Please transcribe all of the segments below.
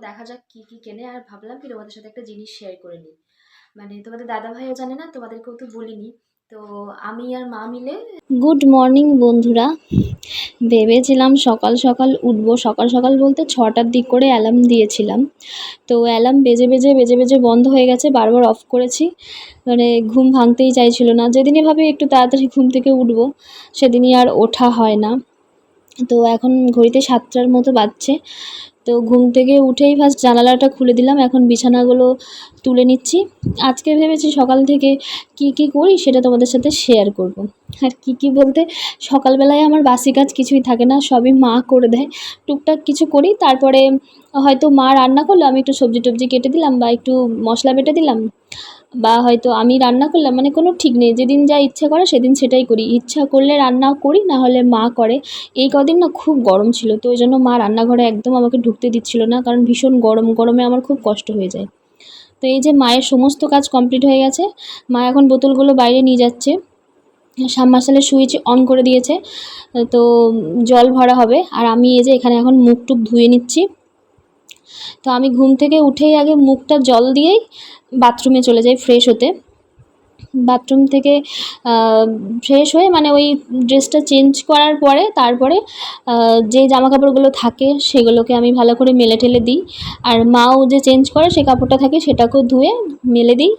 দেখা যাক কী কী কেনে। আর ভাবলাম কি তোমাদের সাথে একটা জিনিস শেয়ার করে নিই। মানে তোমাদের দাদা ভাইও জানে না, তোমাদেরকেও তো বলিনি। তো আমি আর মা মিলে গুড মর্নিং বন্ধুরা। ভেবেছিলাম সকাল সকাল উঠবো। সকাল সকাল বলতে ছটার দিক করে অ্যালার্ম দিয়েছিলাম। তো অ্যালার্ম বেজে বেজে বেজে বেজে বন্ধ হয়ে গেছে, বারবার অফ করেছি। মানে ঘুম ভাঙতেই চাইছিল না। যেদিনই ভাবে একটু তাড়াতাড়ি ঘুম থেকে উঠবো, সেদিনই আর ওঠা হয় না। তো এখন ঘড়িতে সাতটার মতো বাজছে। তো ঘুম থেকে উঠেই ফার্স্ট জানালাটা খুলে দিলাম। এখন বিছানাগুলো তুলে নিচ্ছি। আজকে ভেবেছি সকাল থেকে কি কি করি সেটা তোমাদের সাথে শেয়ার করব। আর কি কি বলতে, সকালবেলায় আমার বাসি কাজ কিছুই থাকে না, সবই মা করে দেয়। টুকটাক কিছু করি, তারপরে হয়তো মা রান্না করল, আমি একটু সবজি টবজি কেটে দিলাম বা একটু মশলা বেটে দিলাম। বা হয়তো আমি রান্না করলাম মানে কোনো ঠিক নেই। যেদিন যা ইচ্ছা করে সেদিন সেটাই করি। ইচ্ছা করলে রান্না করি না হলে মা করে। এই কদিন না খুব গরম ছিল, তো ওই জন্য মা রান্নাঘরে একদম আমাকে ঢুকতে দিচ্ছিল না, কারণ ভীষণ গরম। গরমে আমার খুব কষ্ট হয়ে যায়। তো এই যে মায়ের সমস্ত কাজ কমপ্লিট হয়ে গেছে, মা এখন বোতলগুলো বাইরে নিয়ে যাচ্ছে। সাবমার্শালের সুইচ অন করে দিয়েছে, তো জল ভরা হবে। আর আমি এই যে এখানে এখন মুখ টুক ধুয়ে নিচ্ছি। তো আমি ঘুম থেকে উঠেই আগে মুখটা জল দিয়েই বাথরুমে চলে যাই ফ্রেশ হতে। বাথরুম থেকে ফ্রেশ হয়ে মানে ওই ড্রেসটা চেঞ্জ করার পরে, তারপরে যে জামা কাপড়গুলো থাকে সেগুলোকে আমি ভালো করে মেলে ঠেলে দিই। আর মাও যে চেঞ্জ করে সে কাপড়টা থাকে সেটাকেও ধুয়ে মেলে দিই।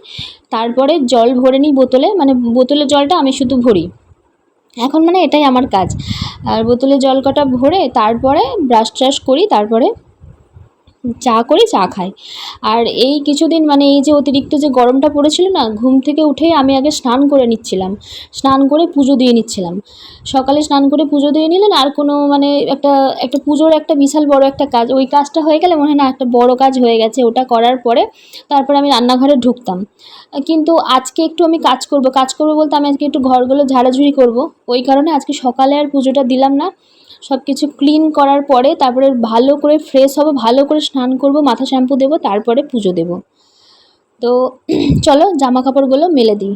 তারপরে জল ভরে নিই বোতলে মানে বোতলের জলটা আমি শুধু ভরি। এখন মানে এটাই আমার কাজ। আর বোতলে জল কটা ভরে তারপরে ব্রাশ ট্রাশ করি, তারপরে চা করে চা খাই। আর এই কিছুদিন মানে এই যে অতিরিক্ত যে গরমটা পড়েছিল না, ঘুম থেকে উঠেই আমি আগে স্নান করে নিচ্ছিলাম। স্নান করে পুজো দিয়ে নিচ্ছিলাম। সকালে স্নান করে পুজো দিয়ে নিলেন আর কোনো মানে একটা একটা পুজোর একটা বিশাল বড় একটা কাজ, ওই কাজটা হয়ে গেলে মনে হয় না একটা বড় কাজ হয়ে গেছে। ওটা করার পরে তারপরে আমি রান্নাঘরে ঢুকতাম। কিন্তু আজকে একটু আমি কাজ করব কাজ করব বলতে আমি আজকে একটু ঘরগুলো ঝাড়াঝুড়ি করব। ওই কারণে আজকে সকালে আর পুজোটা দিলাম না। সব কিছু ক্লিন করার পরে তারপরে ভালো করে ফ্রেশ হব, ভালো করে স্নান করব, মাথা শ্যাম্পু দেবো, তারপরে পুজো দেবো। তো চলো জামা কাপড়গুলো মেলে দিই।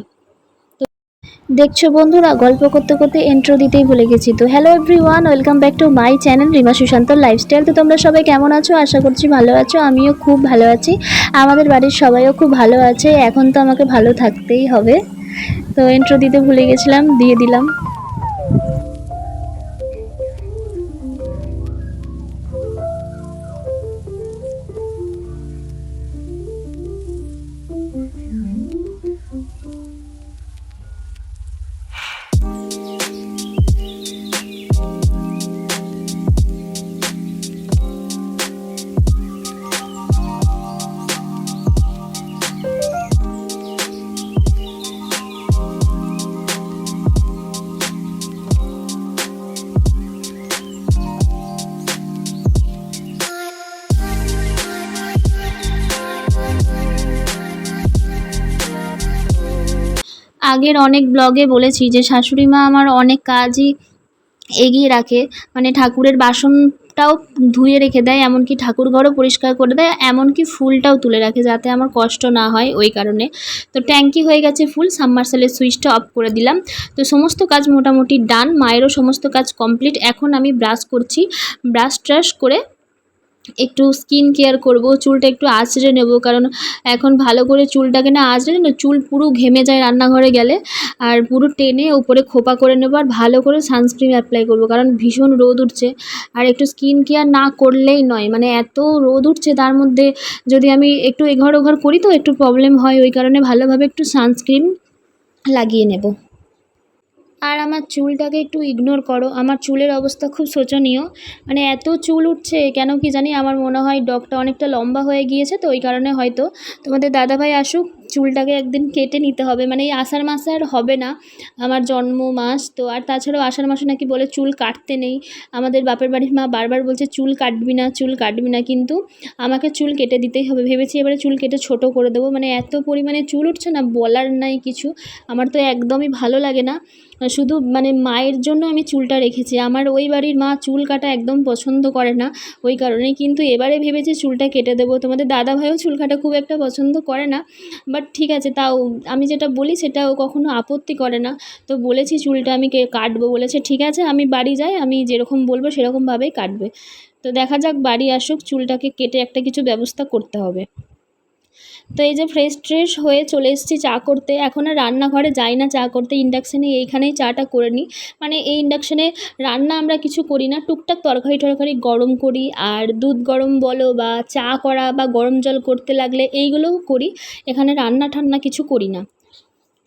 দেখছ বন্ধুরা, গল্প করতে করতে এন্ট্রো দিতেই ভুলে গেছি। তো hello everyone welcome back to my channel Rima Sushant lifestyle তো তোমরা সবাই কেমন আছো? আশা করছি ভালো আছো, আমিও খুব ভালো আছি। আমাদের বাড়ির সবাইও খুব ভালো আছে, এখন তো আমাকে ভালো থাকতেই হবে। তো এন্ট্রো দিতে ভুলে গেছিলাম, দিয়ে দিলাম। আগের অনেক ব্লগে বলেছি যে শাশুড়ি মা আমার অনেক কাজই এগিয়ে রাখে। মানে ঠাকুরের বাসনটাও ধুয়ে রেখে দেয়, এমনকি ঠাকুর ঘরও পরিষ্কার করে দেয়, এমনকি ফুলটাও তুলে রাখে যাতে আমার কষ্ট না হয় ওই কারণে। তো ট্যাঙ্কি হয়ে গেছে ফুল সাবমার্সালের সুইচটা অফ করে দিলাম। তো সমস্ত কাজ মোটামুটি ডান, মায়েরও সমস্ত কাজ কমপ্লিট। এখন আমি ব্রাশ করছি, ব্রাশ ট্রাশ করে একটু স্কিন কেয়ার করব, চুলটা একটু আঁচড়ে নেব, কারণ এখন ভালো করে চুলটাকে না আঁচড়ে না, চুল পুরো ঘেমে যায় রান্নাঘরে গেলে। আর পুরো টেনে উপরে খোপা করে নেব আর ভালো করে সানস্ক্রিন অ্যাপ্লাই করব, কারণ ভীষণ রোদ উঠছে। আর একটু স্কিন কেয়ার না করলেই নয় মানে এত রোদ উঠছে তার মধ্যে যদি আমি একটু এঘর ওঘর করি তো একটু প্রবলেম হয়, ওই কারণে ভালোভাবে একটু সানস্ক্রিন লাগিয়ে নেব। আর আমার চুলটাকে একটু ইগনোর করো। আমার চুলের অবস্থা খুব শোচনীয়। মানে এত চুল উঠছে, কেন কি জানি? আমার মনে হয় ডগটা অনেকটা লম্বা হয়ে গিয়েছে, তো ওই কারণে হয়তো। তোমাদের দাদাভাই আসুক চুলটাকে একদিন কেটে নিতে হবে। মানে এই আষাঢ় মাসে আর হবে না আমার জন্ম মাস তো আর তাছাড়াও আষাঢ় মাসে নাকি বলে চুল কাটতে নেই। আমাদের বাপের বাড়ির মা বারবার বলছে, চুল কাটবি না, চুল কাটবি না। কিন্তু আমাকে চুল কেটে দিতেই হবে। ভেবেছি এবারে চুল কেটে ছোট করে দেবো। মানে এত পরিমাণে চুল উঠছে না, বলার নাই কিছু। আমার তো একদমই ভালো লাগে না। শুধু মানে মায়ের জন্য আমি চুলটা রেখেছি। আমার ওই বাড়ির মা চুল কাটা একদম পছন্দ করে না। ওই কারণে কিন্তু এবারে ভেবেছি চুলটা কেটে দেবো। তোমাদের দাদা ভাইও চুল কাটা খুব একটা পছন্দ করে না। বাট ঠিক আছে, তাও আমি যেটা বলি সেটা ও কখনো আপত্তি করে না। তো বলেছি চুলটা আমি কে কাটবো বলেছে, ঠিক আছে, আমি বাড়ি যাই, আমি যেরকম বলব সেরকমভাবেই কাটবে। তো দেখা যাক বাড়ি আসুক, চুলটাকে কেটে একটা কিছু ব্যবস্থা করতে হবে। তো এই যে ফ্রেশ ট্রেশ হয়ে চলে এসেছি চা করতে। এখন আর রান্নাঘরে যাই না চা করতে ইন্ডাকশানে এইখানেই চাটা করে নিই। মানে এই ইন্ডাকশানে রান্না আমরা কিছু করি না, টুকটাক তরকারি টরকারি গরম করি। আর দুধ গরম বলো বা চা করা বা গরম জল করতে লাগলে এইগুলোও করি। এখানে রান্না ঠান্না কিছু করি না।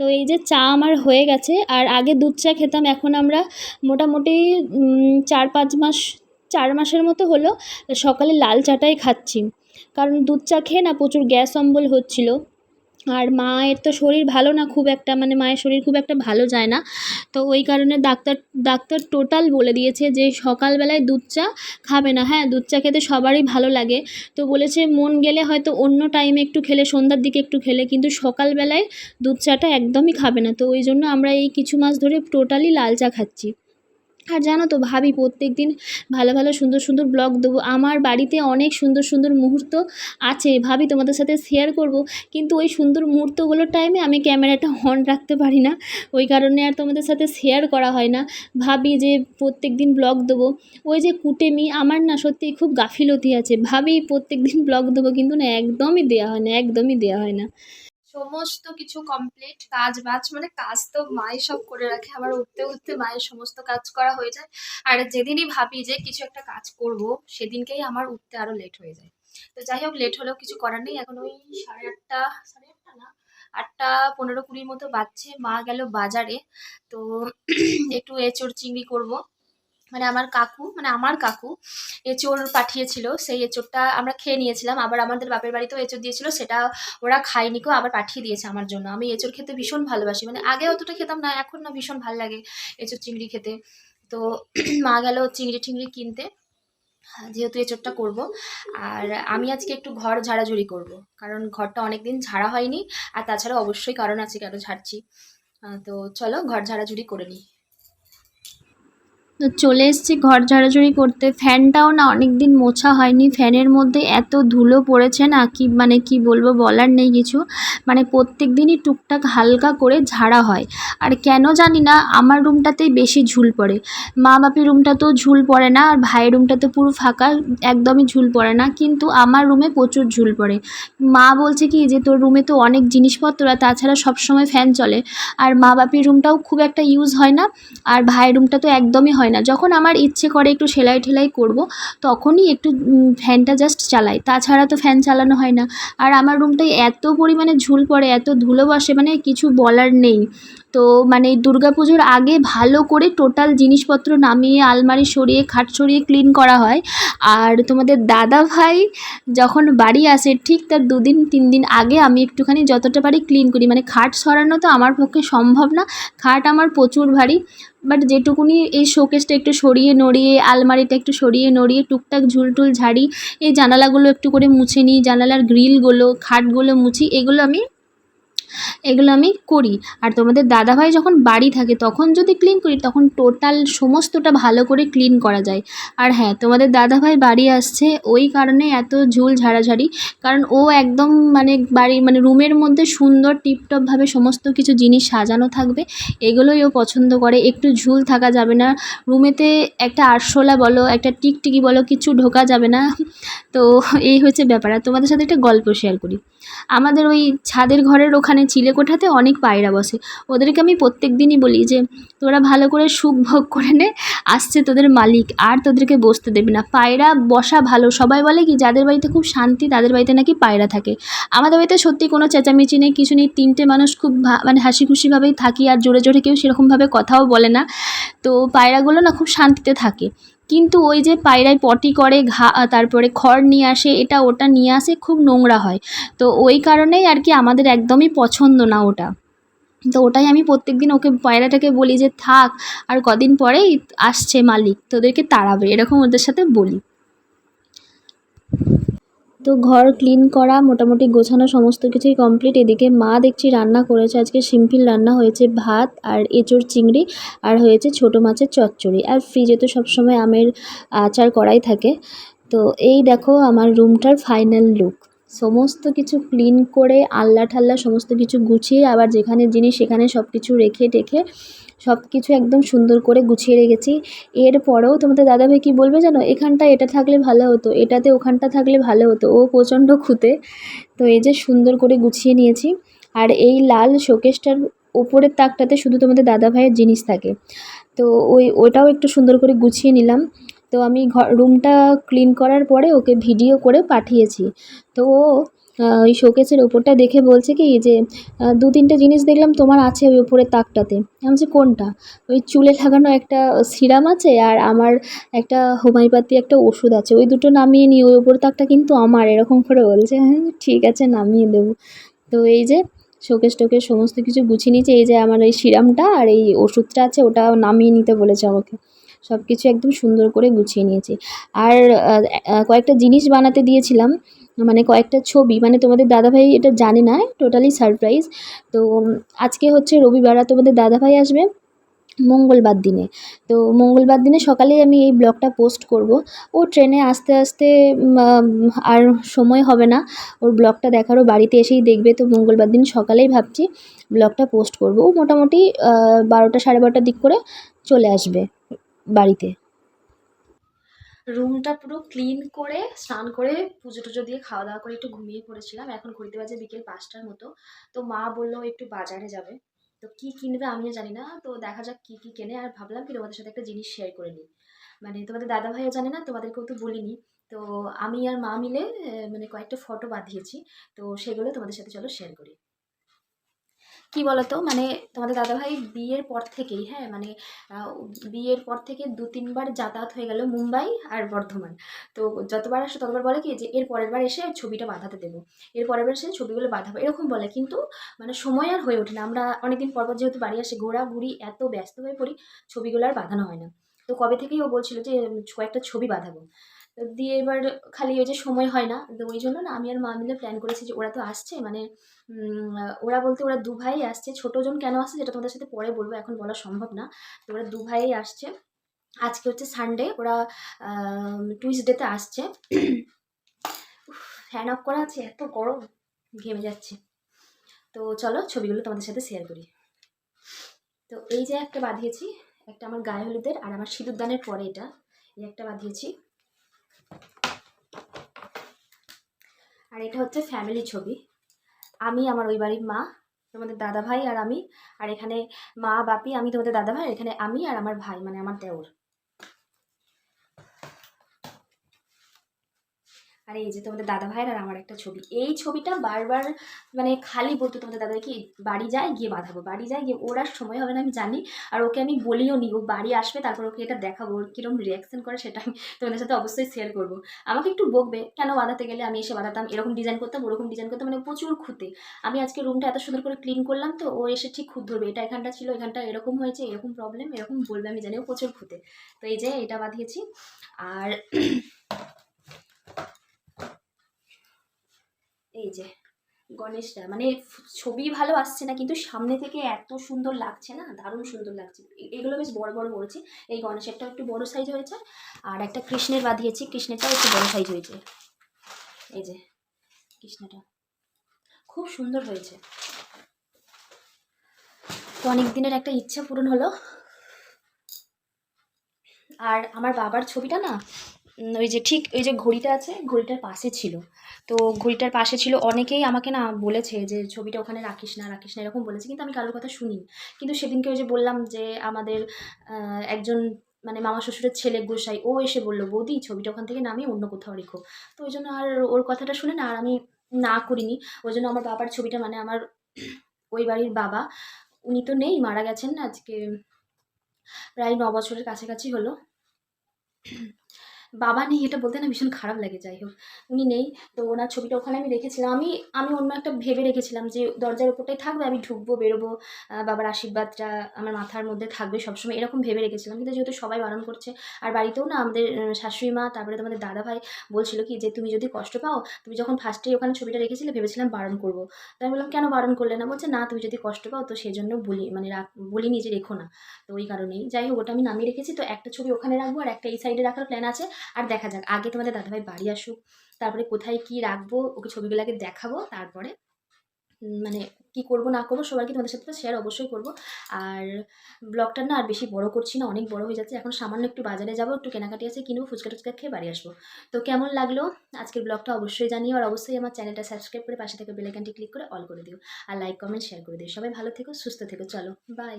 তো এই যে চা আমার হয়ে গেছে। আর আগে দুধ চা খেতাম, এখন আমরা মোটামুটি চার পাঁচ মাস, চার মাসের মতো হলো সকালে লাল চাটাই খাচ্ছি। কারণ দুধ চা খেয়ে না প্রচুর গ্যাস অম্বল হচ্ছিল। আর মায়ের তো শরীর ভালো না খুব একটা মানে মায়ের শরীর খুব একটা ভালো যায় না। তো ওই কারণে ডাক্তার ডাক্তার টোটাল বলে দিয়েছে যে সকালবেলায় দুধ চা খাবে না। হ্যাঁ দুধ চা খেতে সবারই ভালো লাগে। তো বলেছে মন গেলে হয়তো অন্য টাইমে একটু খেলে, সন্ধ্যার দিকে একটু খেলে, কিন্তু সকালবেলায় দুধ চাটা একদমই খাবে না। তো ওই জন্য আমরা এই কিছু মাস ধরে টোটালি লাল চা খাচ্ছি। আর জানো তো ভাবি প্রত্যেক দিন ভালো ভালো, সুন্দর সুন্দর ব্লগ দেবো। আমার বাড়িতে অনেক সুন্দর সুন্দর মুহূর্ত আছে। ভাবি তোমাদের সাথে শেয়ার করব, কিন্তু ওই সুন্দর মুহূর্তগুলোর টাইমে আমি ক্যামেরাটা অন রাখতে পারি না। ওই কারণে আর তোমাদের সাথে শেয়ার করা হয় না। ভাবি যে প্রত্যেক দিন ব্লগ দেবো, ওই যে কুটেমি, আমার না সত্যিই খুব গাফিলতি আছে। ভাবি প্রত্যেক দিন ব্লগ দেবো, কিন্তু না একদমই দেওয়া হয় না, একদমই দেওয়া হয় না। সমস্ত কিছু কমপ্লিট কাজ বাজ মানে কাজ তো মাই সব করে রাখে। আবার উঠতে উঠতে মায়ের সমস্ত কাজ করা হয়ে যায়। আর যেদিনই ভাবি যে কিছু একটা কাজ করব, সেদিনকেই আমার উঠতে আরও লেট হয়ে যায়। তো যাই হোক লেট হলেও কিছু করার নেই। এখন ওই সাড়ে আটটা সাড়ে আটটা না, আটটা পনেরো কুড়ির মতো বাজছে। মা গেল বাজারে। তো একটু এঁচড় চিংড়ি করব। মানে আমার কাকু মানে আমার কাকু এঁচড় পাঠিয়েছিল, সেই এঁচড়টা আমরা খেয়ে নিয়েছিলাম। আবার আমাদের বাপের বাড়িতেও এঁচড় দিয়েছিল, সেটা ওরা খায়নি কেউ আবার পাঠিয়ে দিয়েছে আমার জন্য। আমি এঁচড় খেতে ভীষণ ভালোবাসি মানে আগে অতটা খেতাম না, এখন না ভীষণ ভালো লাগে এঁচড় চিংড়ি খেতে। তো মা গেল চিংড়ি টিংড়ি কিনতে, যেহেতু এঁচড়টা করব। আর আমি আজকে একটু ঘর ঝাড়াঝুড়ি করব, কারণ ঘরটা অনেক দিন ঝাড়া হয়নি। আর তাছাড়া অবশ্যই কারণ আছে, কেন ঝাড়ছি? তো চলো ঘর ঝাড়াঝুড়ি করে নিই। তো চলে এসেছি ঘর ঝাড়াঝাড়ি করতে। ফ্যানটাও না অনেক দিন মোছা হয়নি। ফ্যানের মধ্যে এত ধুলো পড়েছে না, কি মানে কি বলব বলার নেই কিছু। মানে প্রত্যেক দিনই টুকটাক হালকা করে ঝাড়া হয়। আর কেন জানি না, আমার রুমটাতেই বেশি ঝুল পড়ে। মা বাপি রুমটাতেও ঝুল পড়ে না, আর ভাইয়ের রুমটা তো পুরো ফাঁকা, একদমই ঝুল পড়ে না। কিন্তু আমার রুমে প্রচুর ঝুল পড়ে। মা বলছে কি যে, তোর রুমে তো অনেক জিনিসপত্র, আর তাছাড়া সবসময় ফ্যান চলে। আর মা বাপির রুমটাও খুব একটা ইউজ হয় না, আর ভাইয়ের রুমটা তো একদমই হয় না। যখন আমার ইচ্ছে করে একটু সেলাই ঠেলাই করব, তখনই একটু ফ্যানটা জাস্ট চালাই। তাছাড়া তো ফ্যান চালানো হয় না। আর আমার রুমটায় এত পরিমাণে ঝুল পড়ে, এত ধুলো বসে মানে কিছু বলার নেই। তো মানে দুর্গা পুজোর আগে ভালো করে টোটাল জিনিসপত্র নামিয়ে আলমারি সরিয়ে, খাট সরিয়ে ক্লিন করা হয়। আর তোমাদের দাদা ভাই যখন বাড়ি আসে, ঠিক তার দুদিন তিন দিন আগে আমি একটুখানি যতটা পারি ক্লিন করি। মানে খাট সরানো তো আমার পক্ষে সম্ভব না, খাট আমার প্রচুর ভারী। বাট যেটুকুনি এই শোকেসটা একটু সরিয়ে নড়িয়ে, আলমারিটা একটু সরিয়ে নড়িয়ে, টুকটাক ঝুলটুল ঝাড়ি, এই জানালাগুলো একটু করে মুছে নিই, জানালার গ্রিলগুলো খাটগুলো মুছি, এগুলো আমি এগুলো আমি করি। আর তোমাদের দাদাভাই যখন বাড়ি থাকে, তখন যদি ক্লিন করি, তখন টোটাল সমস্তটা ভালো করে ক্লিন করা যায়। আর হ্যাঁ তোমাদের দাদাভাই বাড়ি আসছে, ওই কারণে এত ঝুল ঝাড়াঝাড়ি। কারণ ও একদম মানে বাড়ি মানে রুমের মধ্যে সুন্দর টিপটপভাবে সমস্ত কিছু জিনিস সাজানো থাকবে। এগুলোই ও পছন্দ করে। একটু ঝুল থাকা যাবে না। রুমেতে একটা আরশোলা বলো, একটা টিকটিকি বলো, কিছু ঢোকা যাবে না। তো এই হচ্ছে ব্যাপার। আর তোমাদের সাথে একটা গল্প শেয়ার করি। আমাদের ওই ছাদের ঘরের ওখানে চিলেকোঠাতে অনেক পায়রা বসে। ওদেরকে আমি প্রত্যেক দিনই বলি যে, তোরা ভালো করে সুখ ভোগ করে নে, আসছে তোদের মালিক, আর তোদেরকে বসতে দেবে না। পায়রা বসা ভালো, সবাই বলে কি, যাদের বাড়িতে খুব শান্তি, তাদের বাড়িতে নাকি পায়রা থাকে। আমাদের বাড়িতে সত্যি কোনো চেঁচামেচি নেই, কিছু নেই, তিনটে মানুষ খুব মানে হাসি খুশিভাবেই থাকি, আর জোরে জোরে কেউ সেরকমভাবে কথাও বলে না। তো পায়রাগুলো না খুব শান্তিতে থাকে। কিন্তু ওই যে পায়রায় পটি করে, ঘা তারপরে খড় নিয়ে আসে, এটা ওটা নিয়ে আসে, খুব নোংরা হয়। তো ওই কারণেই আর কি আমাদের একদমই পছন্দ না ওটা। তো ওটাই আমি প্রত্যেক দিন ওকে, পায়রাটাকে বলি যে, থাক, আর কদিন পরেই আসছে মালিক, তোদেরকে তাড়াবে। এরকম ওদের সাথে বলি। তো ঘর ক্লিন করা, মোটামুটি গোছানো সমস্ত কিছুই কমপ্লিট এদিকে মা দেখছি রান্না করেছে, আজকে সিম্পল রান্না হয়েছে ভাত আর এঁচোড় চিংড়ি আর হয়েছে ছোটো মাছের চচ্চড়ি। আর ফ্রিজে তো সবসময় আমের আচার করাই থাকে। তো এই দেখো আমার রুমটার ফাইনাল লুক সমস্ত কিছু ক্লিন করে আল্লা ঠাল্লা সমস্ত কিছু গুছিয়ে আবার যেখানে জিনিস সেখানে সব কিছু রেখে টেখে সব কিছু একদম সুন্দর করে গুছিয়ে রেখেছি। এরপরেও তোমাদের দাদাভাই কী বলবে জানো? এখানটায় এটা থাকলে ভালো হতো, এটাতে ওখানটা থাকলে ভালো হতো। ও প্রচণ্ড খুঁতে। তো এই যে সুন্দর করে গুছিয়ে নিয়েছি। আর এই লাল শোকেসটার ওপরের তাকটাতে শুধু তোমাদের দাদাভাইয়ের জিনিস থাকে। তো ওই, ওটাও একটু সুন্দর করে গুছিয়ে নিলাম। তো আমি ঘর রুমটা ক্লিন করার পরে ওকে ভিডিও করে পাঠিয়েছি। তো ও ওই শোকেসের ওপরটা দেখে বলছে কি, যে দু তিনটে জিনিস দেখলাম তোমার আছে ওই ওপরের তাকটাতে। আমি বলছি, কোনটা? ওই চুলে লাগানো একটা সিরাম আছে আর আমার একটা হোমিওপ্যাথি একটা ওষুধ আছে। ওই দুটো নামিয়ে নিই ওই ওপর তাকটা কিন্তু আমার, এরকম করে বলছে। হ্যাঁ ঠিক আছে, নামিয়ে দেবো। তো এই যে, শোকেস টোকেস সমস্ত কিছু গুছিয়ে নিয়েছি। এই যে, আমার এই সিরামটা আর এই ওষুধটা আছে, ওটা নামিয়ে নিতে বলেছে আমাকে। সব কিছু একদম সুন্দর করে গুছিয়ে নিয়েছি। আর কয়েকটা জিনিস বানাতে দিয়েছিলাম। মানে কয়েকটা ছবি মানে তোমাদের দাদাভাই এটা জানে না টোটালি সারপ্রাইজ তো আজকে হচ্ছে রবিবার, আর তোমাদের দাদাভাই আসবে মঙ্গলবার দিনে। তো মঙ্গলবার দিনে সকালেই আমি এই ব্লগটা পোস্ট করব। ও ট্রেনে আস্তে আস্তে আর সময় হবে না। ওর ব্লগটা দেখারও বাড়িতে এসেই দেখবে। তো মঙ্গলবার দিন সকালেই ভাবছি ব্লগটা পোস্ট করব। ও মোটামুটি বারোটা সাড়ে বারোটার দিক করে চলে আসবে বাড়িতে। রুমটা পুরো ক্লিন করে, স্নান করে, পুজো টুজো দিয়ে খাওয়া দাওয়া করে একটু ঘুমিয়ে পড়েছিলাম। এখন ঘুরতে বাজে বিকেল পাঁচটার মতো। তো মা বলল, একটু বাজারে যাবে। তো কি কিনবে আমিও জানি না। তো দেখা যাক কি কি কেনে। আর ভাবলাম কি তোমাদের সাথে একটা জিনিস শেয়ার করে নিই। মানে তোমাদের দাদা ভাইও জানে না, তোমাদেরকেও তো বলিনি। তো আমি আর মা মিলে মানে কয়েকটা ফটো বাঁধিয়েছি। তো সেগুলো তোমাদের সাথে চলো শেয়ার করি। কি বলতো? মানে তোমাদের দাদাভাই বিয়ের পর থেকেই হ্যাঁ? মানে বিয়ের পর থেকে দু তিনবার যাতায়াত হয়ে গেল মুম্বাই আর বর্ধমান। তো যতবার আসে ততবার বলে কি যে এর পরের বার এসে ছবিটা বাঁধাতে দেবো। এর পরের বার এসে ছবিগুলো বাঁধাবো। এরকম বলে। কিন্তু মানে সময় আর হয়ে ওঠে না। আমরা অনেকদিন পর যেহেতু বাড়ি আসে, ঘোরাঘুরি এত ব্যস্ত হয়ে পড়ি, ছবিগুলো আর বাঁধানো হয় না। তো কবে থেকেই ও বলছিল যে কয়েকটা ছবি বাঁধাবো। দিয়ে এবার খালি ওই যে সময় হয় না, তো ওই জন্য না আমি আর মা মিলে প্ল্যান করেছি যে ওরা তো আসছে মানে ওরা বলতে ওরা দু ভাই আসছে ছোটোজন কেন আসছে যেটা তোমাদের সাথে পরে বলব, এখন বলা সম্ভব না, তো ওরা দু ভাই আসছে, আজকে হচ্ছে সানডে ওরা টুইসডেতে আসছে ফ্যান অফ করা আছে, এত গরম, ঘেমে যাচ্ছে, তো চলো ছবিগুলো তোমাদের সাথে শেয়ার করি, তো এই যে একটা বাঁধিয়েছি, একটা আমার গায়ে হলুদের আর আমার সিঁদুরদানের পরে এটা, এই একটা বাঁধিয়েছি আর এটা হচ্ছে ফ্যামিলি ছবি। আমি, আমার ওই বাড়ির মা, তোমাদের দাদা ভাই আর আমি, আর এখানে মা, বাপি, আমি তোমাদের দাদা ভাই এখানে আমি আর আমার ভাই মানে আমার দেওর। আর এই যে তোমাদের দাদা ভাইয়ের আর আমার একটা ছবি। এই ছবিটা বারবার মানে খালি বলতো তোমাদের দাদা কি বাড়ি যায় গিয়ে বাঁধাবো, বাড়ি যায় গিয়ে ওর আর সময় হবে না, আমি জানি। আর ওকে আমি বলিও নি, ও বাড়ি আসবে, তারপর ওকে এটা দেখাবো, ওর কীরকম রিয়াকশন করে সেটা আমি তোমাদের সাথে অবশ্যই শেয়ার করব। আমাকে একটু বকবে, কেন বাঁধাতে গেলে আমি এসে বাঁধাতাম, এরকম ডিজাইন করতাম, ওরকম ডিজাইন করতাম মানে প্রচুর খুঁতে আমি আজকে রুমটা এত সুন্দর করে ক্লিন করলাম তো, ও এসে ঠিক খুঁত ধরবে। এটা এখানটা ছিল, এখানটা এরকম হয়েছে, এরকম প্রবলেম এরকম বলবে, আমি জানি ও প্রচুর খুঁতে তো এই যে এটা বাঁধিয়েছি। আর এই যে গণেশটা মানে ছবি ভালো আসছে না, কিন্তু সামনে থেকে এত সুন্দর লাগছে না? দারুণ সুন্দর লাগছে। এগুলো বেশ বড় বড় করেছি। এই গণেশেরটাও একটু বড় সাইজ হয়েছে আর একটা কৃষ্ণের বাঁধিয়েছি। কৃষ্ণেরটাও একটু বড় সাইজ হয়েছে। এই যে কৃষ্ণটা। খুব সুন্দর হয়েছে। তো অনেক দিনের একটা ইচ্ছা পূরণ হলো। আর আমার বাবার ছবিটা না ওই যে ঠিক ওই যে ঘড়িটা আছে, ঘড়িটার পাশে ছিল। তো ঘড়িটার পাশে ছিল, অনেকেই আমাকে না বলেছে যে, ছবিটা ওখানে রাখিস না রাখিস না, এরকম বলেছে। কিন্তু আমি কারোর কথা শুনিনি। কিন্তু সেদিনকে ওই যে বললাম যে, আমাদের একজন মানে মামা শ্বশুরের ছেলে গোসাই, ও এসে বলল, বৌদি, ছবিটা ওখান থেকে নামিয়ে অন্য কোথাও রেখো। তো ওই জন্য আর ওর কথাটা শুনে না, আর আমি না করিনি। ওই জন্য আমার বাবার ছবিটা মানে আমার ওই বাড়ির বাবা, উনি তো নেই, মারা গেছেন না আজকে, প্রায় ন বছরের কাছাকাছি হলো। বাবা নেই, এটা বলতে না ভীষণ খারাপ লাগে, যাই হোক। উনি নেই, তো ওনার ছবিটা ওখানে আমি রেখেছিলাম। আমি আমি অন্য একটা ভেবে রেখেছিলাম যে দরজার উপরটাই থাকবে, আমি ঢুকবো, বেরোবো বাবার আশীর্বাদটা আমার মাথার মধ্যে থাকবে সবসময়, এরকম ভেবে রেখেছিলাম। কিন্তু যেহেতু সবাই বারণ করছে, আর বাড়িতেও না আমাদের শাশুড়ি মা, তারপরে তোমাদের দাদা ভাই বলছিল কি যে, তুমি যদি কষ্ট পাও, তুমি যখন ফার্স্টেই ওখানে ছবিটা রেখেছিলে, ভেবেছিলাম বারণ করব। তো আমি বললাম, কেন বারণ করলে না? বলছে, না, তুমি যদি কষ্ট পাও, তো সেই জন্য বলি মানে বলিনি যে রেখো না। তো ওই কারণেই। যাই হোক, ওটা আমি নামিয়ে রেখেছি। তো একটা ছবি ওখানে রাখব, আর একটা এই সাইডে রাখার প্ল্যান আছে। আর দেখা যাক, আগে তোমাদের দাদাভাই বাড়ি আসুক, তারপরে কোথায় কি রাখব, ওকে ছবিগুলোকে দেখাবো, তারপরে মানে কি করব, না করব, সবাইকে তোমাদের সাথে শেয়ার অবশ্যই করব। আর ব্লগটা না আর বেশি বড় করছি না, অনেক বড় হয়ে যাচ্ছে, এখন সামান্য একটু বাজারে যাব, একটু কেনাকাটি আছে, কিনবো, ফুচকা টুচকা খেয়ে বাড়ি আসব। তো কেমন লাগল? আজকের ব্লগটা অবশ্যই জানিও, আর অবশ্যই আমার চ্যানেলটা সাবস্ক্রাইব করে পাশে থেকে বেলাইকানটি ক্লিক করে অল করে দিও। আর লাইক কমেন্ট শেয়ার করে দিও। সবাই ভালো থেকো, সুস্থ থেকো, চলো বাই